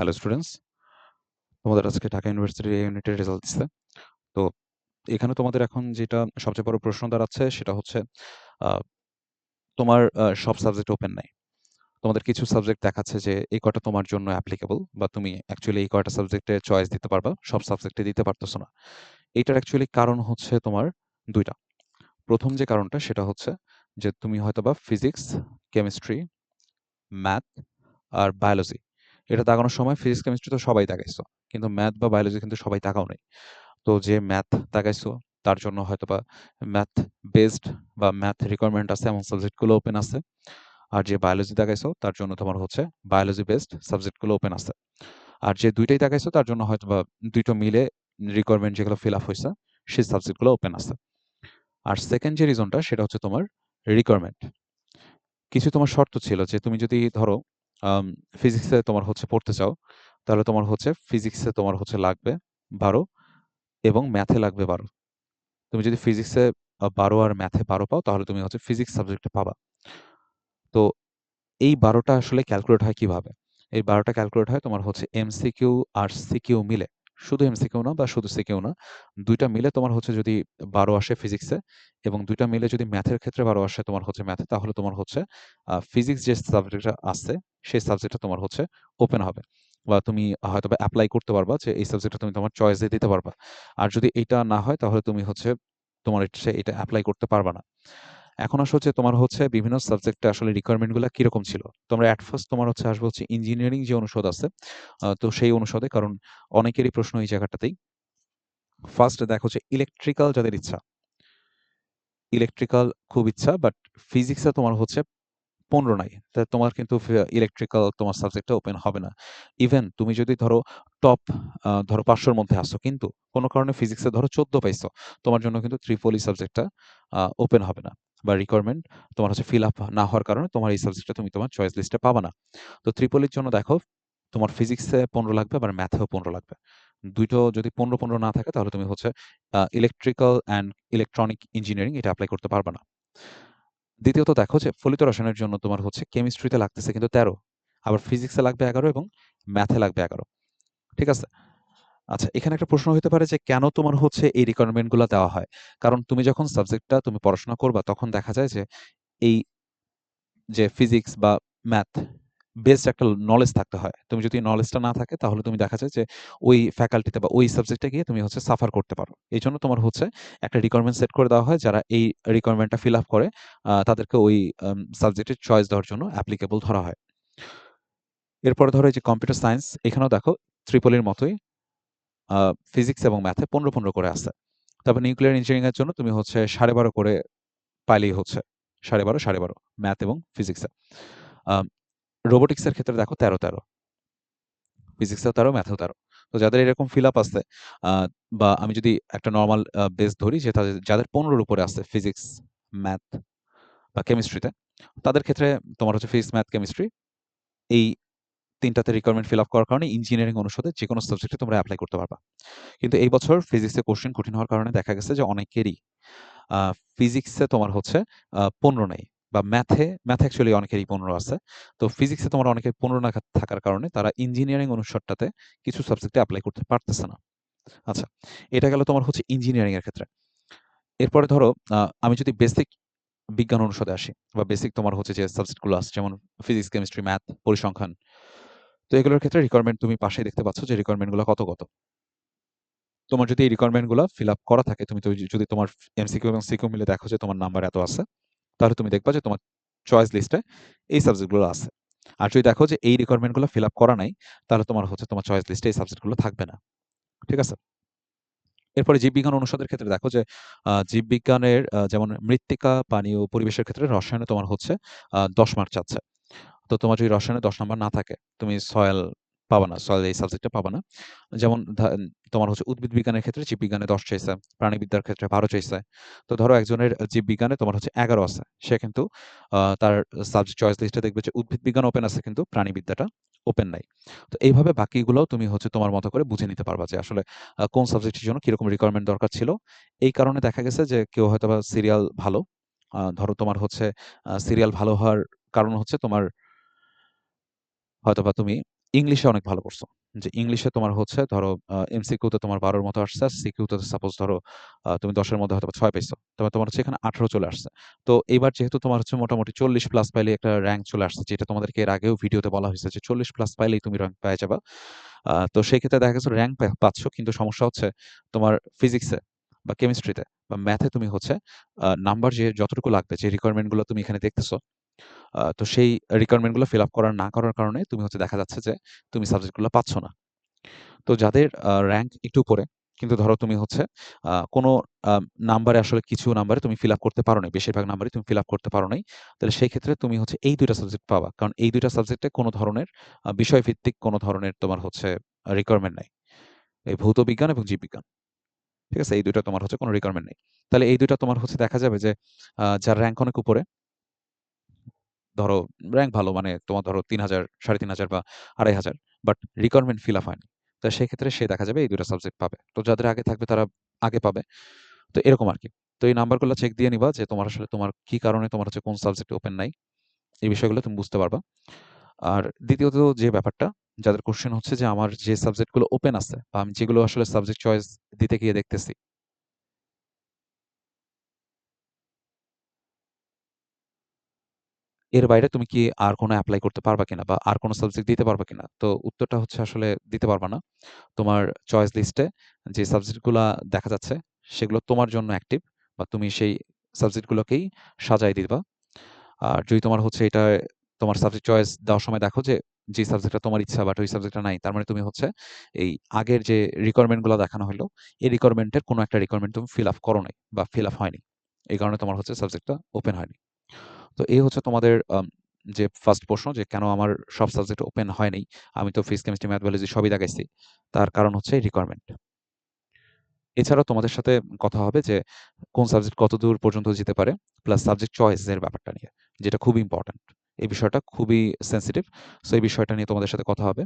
Hello students তোমাদের আজকে ঢাকা ইউনিভার্সিটির এই ইউনিটের রেজাল্ট দিচ্ছে তো এখানে তোমাদের এখন যেটা সবচেয়ে বড় প্রশ্ন দাঁড়াচ্ছে, সেটা হচ্ছে তোমার সব সাবজেক্ট ওপেন নাই। তোমাদের কিছু সাবজেক্ট দেখাচ্ছে যে এই কয়টা তোমার জন্য অ্যাপ্লিকেবল বা তুমি অ্যাকচুয়ালি এই কয়টা সাবজেক্টে চয়েস দিতে পারবা, সব সাবজেক্টে দিতে পারতেছো না। এটার অ্যাকচুয়ালি কারণ হচ্ছে তোমার দুইটা। প্রথম যে কারণটা, সেটা হচ্ছে যে তুমি হয়তোবা ফিজিক্স কেমিস্ট্রি ম্যাথ আর বায়োলজি এটা তাকানোর সময় ফিজিক্স কেমিস্ট্রি তো সবাই তাকাইছো কিন্তু ম্যাথ বা বায়োলজি কিন্তু সবাই তাকাও নাই। তো যে ম্যাথ তাকাইছো তার জন্য হয়তো বা ম্যাথ বেসড বা ম্যাথ রিকোয়ারমেন্ট আছে এমন সাবজেক্টগুলো ওপেন আছে। আর যে বায়োলজি তাকাইছো তার জন্য তোমার হচ্ছে বায়োলজি বেসড সাবজেক্টগুলো ওপেন আছে। আর যে দুইটাই তাকাইছো তার জন্য হয়তো বা দুইটা মিলে রিকোয়ারমেন্ট যেগুলো ফিল আপ হয়েছে সেই সাবজেক্টগুলো ওপেন আছে। আর সেকেন্ড যে রিজনটা সেটা হচ্ছে তোমার রিকোয়ারমেন্ট কিছু তোমার শর্ত ছিল যে তুমি যদি ধরো ফিজিক্সে তোমার হচ্ছে পড়তে চাও, তাহলে তোমার হচ্ছে ফিজিক্সে তোমার হচ্ছে লাগবে বারো এবং ম্যাথে লাগবে বারো। তুমি যদি ফিজিক্সে বারো আর ম্যাথে বারো পাও, তাহলে তুমি হচ্ছে ফিজিক্স সাবজেক্টে পাবা। তো এই বারোটা আসলে ক্যালকুলেট হয় কীভাবে? এই বারোটা ক্যালকুলেট হয় তোমার হচ্ছে এমসিকিউ আর সিকিউ মিলে। শুধু এমসিকিউ না বা শুধু সিকিউ না, দুইটা মিলে তোমার হচ্ছে যদি বারো আসে ফিজিক্সে এবং দুইটা মিলে যদি ম্যাথের ক্ষেত্রে বারো আসে তোমার হচ্ছে ম্যাথে তাহলে তোমার হচ্ছে ফিজিক্স যে সাবজেক্টটা আছে, সেই সাবজেক্টটা তোমার হচ্ছে ওপেন হবে। বা তুমি হয়তো অ্যাপ্লাই করতে পারবা যে এই সাবজেক্টটা তুমি তোমার চয়েস দিয়ে দিতে পারবা। আর যদি এটা না হয়, তাহলে তুমি হচ্ছে তোমার এটা অ্যাপ্লাই করতে পারবা না। এখন আসা হচ্ছে তোমার হচ্ছে বিভিন্ন সাবজেক্টে আসলে রিকোয়ারমেন্ট কীরকম কীরকম ছিল। তোমরা অ্যাট ফার্স্ট তোমার হচ্ছে আসবে হচ্ছে ইঞ্জিনিয়ারিং যে অনুষদ আছে তো সেই অনুষদে, কারণ অনেকেরই প্রশ্ন এই জায়গাটাতেই। ফার্স্ট দেখো হচ্ছে ইলেকট্রিক্যাল যাদের ইচ্ছা ইলেকট্রিক্যাল খুব ইচ্ছা বাট ফিজিক্সে তোমার হচ্ছে পনেরো নাই। তা তোমার কিন্তু ইলেকট্রিক্যাল তোমার সাবজেক্টটা ওপেন হবে না। ইভেন তুমি যদি ধরো টপ ধরো পাঁচশোর মধ্যে আসো, কিন্তু কোনো কারণে ফিজিক্সে ধরো চোদ্দ পাইছো, তোমার জন্য কিন্তু ত্রিপলি সাবজেক্টটা ওপেন হবে না। বা রিকোয়ারমেন্ট তোমার হচ্ছে ফিল আপ না হওয়ার কারণে তোমার এই সাবজেক্টটা তুমি তোমার চয়েস লিস্টে পাবা না। তো ত্রিপলির জন্য দেখো, তোমার ফিজিক্সে পনেরো লাগবে, আবার ম্যাথেও পনেরো লাগবে। দুইটো যদি পনেরো পনেরো না থাকে, তাহলে তুমি হচ্ছে ইলেকট্রিক্যাল অ্যান্ড ইলেকট্রনিক ইঞ্জিনিয়ারিং এটা অ্যাপ্লাই করতে পারবে না। দ্বিতীয়ত দেখো যে ফলিত রসায়নের জন্য তোমার হচ্ছে কেমিস্ট্রিতে লাগতেছে কিন্তু তেরো, আবার ফিজিক্সে লাগবে এগারো এবং ম্যাথে লাগবে এগারো। ঠিক আছে? আচ্ছা এখানে একটা প্রশ্ন হতে পারে যে কেন তোমার হচ্ছে এই রিকোয়ারমেন্টগুলো দেওয়া হয়? কারণ তুমি যখন সাবজেক্টটা তুমি পড়াশোনা করবা, তখন দেখা যায় যে এই যে ফিজিক্স বা ম্যাথ বেস্ট একটা নলেজ থাকতে হয়। তুমি যদি নলেজটা না থাকে, তাহলে তুমি দেখা যায় যে ওই ফ্যাকাল্টিতে বা ওই সাবজেক্টে গিয়ে তুমি হচ্ছে সাফার করতে পারো। এই জন্য তোমার হচ্ছে একটা রিকোয়ারমেন্ট সেট করে দেওয়া হয়, যারা এই রিকোয়ারমেন্টটা ফিল আপ করে তাদেরকে ওই সাবজেক্টের চয়েস দেওয়ার জন্য অ্যাপ্লিকেবল ধরা হয়। এরপরে ধরো যে কম্পিউটার সায়েন্স এখানেও দেখো ত্রিপলির মতোই ফিজিক্স এবং ম্যাথে পনেরো পনেরো করে আছে। তারপর নিউক্লিয়ার ইঞ্জিনিয়ারিং এর জন্য তুমি হচ্ছে সাড়ে বারো করে পাইলেই হচ্ছে, সাড়ে বারো সাড়ে বারো ম্যাথ এবং ফিজিক্সে রোবোটিক্সের ক্ষেত্রে দেখো তেরো তেরো। ফিজিক্সেও তেরো ম্যাথেও তেরো। তো যাদের এরকম ফিল আপ আছে বা আমি যদি একটা নর্মাল বেস ধরি, যে যাদের পনেরোর উপরে আছে ফিজিক্স ম্যাথ বা কেমিস্ট্রিতে তাদের ক্ষেত্রে তোমার হচ্ছে ফিজিক্স ম্যাথ কেমিস্ট্রি এই তিনটাতে রিকোয়ারমেন্ট ফিল আপ করার কারণে ইঞ্জিনিয়ারিং অনুষদে যে কোনো সাবজেক্টে তোমরা অ্যাপ্লাই করতে পারবা। কিন্তু এই বছর ফিজিক্সে কোশ্চেন কঠিন হওয়ার কারণে দেখা গেছে যে অনেকেরই ফিজিক্সে তোমার হচ্ছে পনেরো নেই। বা ম্যাথে ম্যাথ অ্যাকচুয়ালি অনেকেরই পনেরো আছে। তো ফিজিক্সে তোমার অনেকের পনেরো না থাকার কারণে তারা ইঞ্জিনিয়ারিং অনুষদটাতে কিছু সাবজেক্টে অ্যাপ্লাই করতে পারতেছে না। আচ্ছা এটা গেল তোমার হচ্ছে ইঞ্জিনিয়ারিং এর ক্ষেত্রে। এরপরে ধরো আমি যদি বেসিক বিজ্ঞান অনুষদে আসি বা বেসিক তোমার হচ্ছে যে সাবজেক্টগুলো আছে, যেমন ফিজিক্স কেমিস্ট্রি ম্যাথ পরিসংখ্যান, তো এগুলোর ক্ষেত্রে রিকোয়ারমেন্ট তুমি পাশে দেখতে পাচ্ছ যে রিকোয়ারমেন্টগুলো কত কত। তোমার যদি এই রিকোয়ারমেন্টগুলো ফিল আপ করা থাকে, তুমি যদি তোমার এমসিকিউ এবং সিকিউ মিলে দেখো যে তোমার নাম্বার এত আছে তাহলে তুমি দেখবা যে তোমার চয়েস লিস্টে এই সাবজেক্টগুলো আছে। আর যদি দেখো যে এই রিকোয়ারমেন্টগুলো ফিল আপ করা নাই, তাহলে তোমার হচ্ছে তোমার চয়েস লিস্টে এই সাবজেক্টগুলো থাকবে না। ঠিক আছে? এরপরে জীববিজ্ঞান অনুষদের ক্ষেত্রে দেখো যে জীববিজ্ঞানের যেমন মৃত্তিকা পানি ও পরিবেশের ক্ষেত্রে রসায়নে তোমার হচ্ছে দশ মার্ক চাচ্ছে। তো তোমার যদি রসায়নে দশ নম্বর না থাকে, তুমি সয়েল পাবা না সয়েল এই সাবজেক্টটা পাবা না। যেমন তোমার হচ্ছে উদ্ভিদ বিজ্ঞানের ক্ষেত্রে জীববিজ্ঞানে দশ চাইছে প্রাণীবিদ্যার ক্ষেত্রে বারো চাইছে। তো ধরো একজনের জীববিজ্ঞানে তোমার হচ্ছে এগারো আছে, সে কিন্তু তার সাবজেক্ট চয়েস লিস্টে দেখবে যে উদ্ভিদ বিজ্ঞান ওপেন আছে কিন্তু প্রাণীবিদ্যাটা ওপেন নাই। তো এইভাবে বাকিগুলোও তুমি হচ্ছে তোমার মতো করে বুঝে নিতে পারবা যে আসলে কোন সাবজেক্টের জন্য কীরকম রিকোয়ারমেন্ট দরকার ছিল। এই কারণে দেখা গেছে যে কেউ হয়তো বা সিরিয়াল ভালো ধরো তোমার হচ্ছে সিরিয়াল ভালো হওয়ার কারণ হচ্ছে তোমার, হয়তোবা তুমি ইংলিশে অনেক ভালো করছ। যে ইংলিশে তোমার হচ্ছে ধরো এমসিকিউতে তোমার ১২ র মতো আসছে, আর সিকিউতে সাপোজ ধরো তুমি ১০ এর মধ্যে হয়তোবা ৬ পাইছো। তবে তোমার হচ্ছে এখানে ১৮ চলে আসছে। তো এইবার যেহেতু তোমার হচ্ছে মোটামুটি ৪০ প্লাস পাইলেই একটা র‍্যাংক চলে আসছে, যেটা তোমাদেরকে এর আগেও ভিডিওতে বলা হয়েছে যে ৪০ প্লাস পাইলেই তুমি র‍্যাংক পেয়ে যাবা। তো সেই ক্ষেত্রে দেখা গেছে র‍্যাংক পা পাচ্ছ কিন্তু সমস্যা হচ্ছে তোমার ফিজিক্সে বা কেমিস্ট্রিতে বা ম্যাথে তুমি হচ্ছে নাম্বার যে যতটুকু লাগবে, যে রিকোয়ারমেন্টগুলো তুমি এখানে দেখতেছো, তো সেই রিকোয়ারমেন্টগুলো ফিল আপ করা না করার কারণে তুমি হচ্ছে দেখা যাচ্ছে যে তুমি সাবজেক্টগুলো পাচ্ছ না। তো যাদের আ র‍্যাংক একটু উপরে, কিন্তু ধরো তুমি হচ্ছে কোনো নাম্বারে আসলে কিছু নাম্বারে তুমি ফিল আপ করতে পারো নাই। বেশিরভাগ নাম্বারই তুমি ফিল আপ করতে পারো নাই। তাহলে সেই ক্ষেত্রে তুমি হচ্ছে এই দুইটা সাবজেক্ট পাবা। কারণ এই দুইটা সাবজেক্টে কোনো ধরনের বিষয়ভিত্তিক কোনো ধরনের তোমার হচ্ছে রিকোয়ারমেন্ট নাই। এই ভৌত বিজ্ঞান এবং জীববিজ্ঞান। ঠিক আছে? এই দুইটা তোমার হচ্ছে কোনো রিকোয়ারমেন্ট নেই। তাহলে এই দুইটা তোমার হচ্ছে দেখা যাবে যে যার র্যাঙ্ক অনেক উপরে ধরো র্যাঙ্ক ভালো মানে তোমার ধরো ৩০০০, ৩৫০০ বা ২৫০০ বাট রিকোয়ারমেন্ট ফিল আপ হয়নি। তো সেক্ষেত্রে সে দেখা যাবে এই ২ টা সাবজেক্ট পাবে। তো যাদের আগে থাকবে তারা আগে পাবে। তো এরকম আর কি তো এই নাম্বারগুলো চেক দিয়ে নিবা যে তোমার আসলে তোমার কি কারণে তোমার হচ্ছে কোন সাবজেক্ট ওপেন নাই। এই বিষয়গুলো তুমি বুঝতে পারবা। আর দ্বিতীয়ত যে ব্যাপারটা যাদের কোয়েশ্চেন হচ্ছে যে আমার যে সাবজেক্টগুলো ওপেন আছে বা আমি যেগুলো আসলে সাবজেক্ট চয়েস দিতে গিয়ে দেখতেছি এর বাইরে তুমি কি আর কোনো অ্যাপ্লাই করতে পারবা কিনা বা আর কোনো সাবজেক্ট দিতে পারবা কিনা? তো উত্তরটা হচ্ছে আসলে দিতে পারবা না। তোমার চয়েস লিস্টে যে সাবজেক্টগুলা দেখা যাচ্ছে সেগুলো তোমার জন্য অ্যাক্টিভ বা তুমি সেই সাবজেক্টগুলোকেই সাজায় দিবা। আর যদি তোমার হচ্ছে এটা তোমার সাবজেক্ট চয়েস দেওয়ার সময় দেখো যে, যে সাবজেক্টটা তোমার ইচ্ছা বাট ওই সাবজেক্টটা নাই। তার মানে তুমি হচ্ছে এই আগের যে রিকোয়ারমেন্টগুলা দেখানো হলো এই রিকোয়ারমেন্টের কোনো একটা রিকোয়ারমেন্ট তুমি ফিল আপ করো নাই বা ফিল আপ হয়নি। এই কারণে তোমার হচ্ছে সাবজেক্টটা ওপেন হয়নি। তো এই হচ্ছে তোমাদের যে ফার্স্ট প্রশ্ন যে কেন আমার সব সাবজেক্ট ওপেন হয় নাই। আমি তো ফিজিক্স, কেমিস্ট্রি, ম্যাথ, বায়োলজি সবই দেখাইছি। তার কারণ হচ্ছে রিকোয়ারমেন্ট। এছাড়াও তোমাদের সাথে কথা হবে যে কোন সাবজেক্ট কত দূর পর্যন্ত যেতে পারে প্লাস সাবজেক্ট চয়েস এর ব্যাপারটা নিয়ে। যেটা খুবই ইম্পোর্টেন্ট। এই বিষয়টা খুবই সেনসিটিভ। সো এই বিষয়টা নিয়ে তোমাদের সাথে কথা হবে।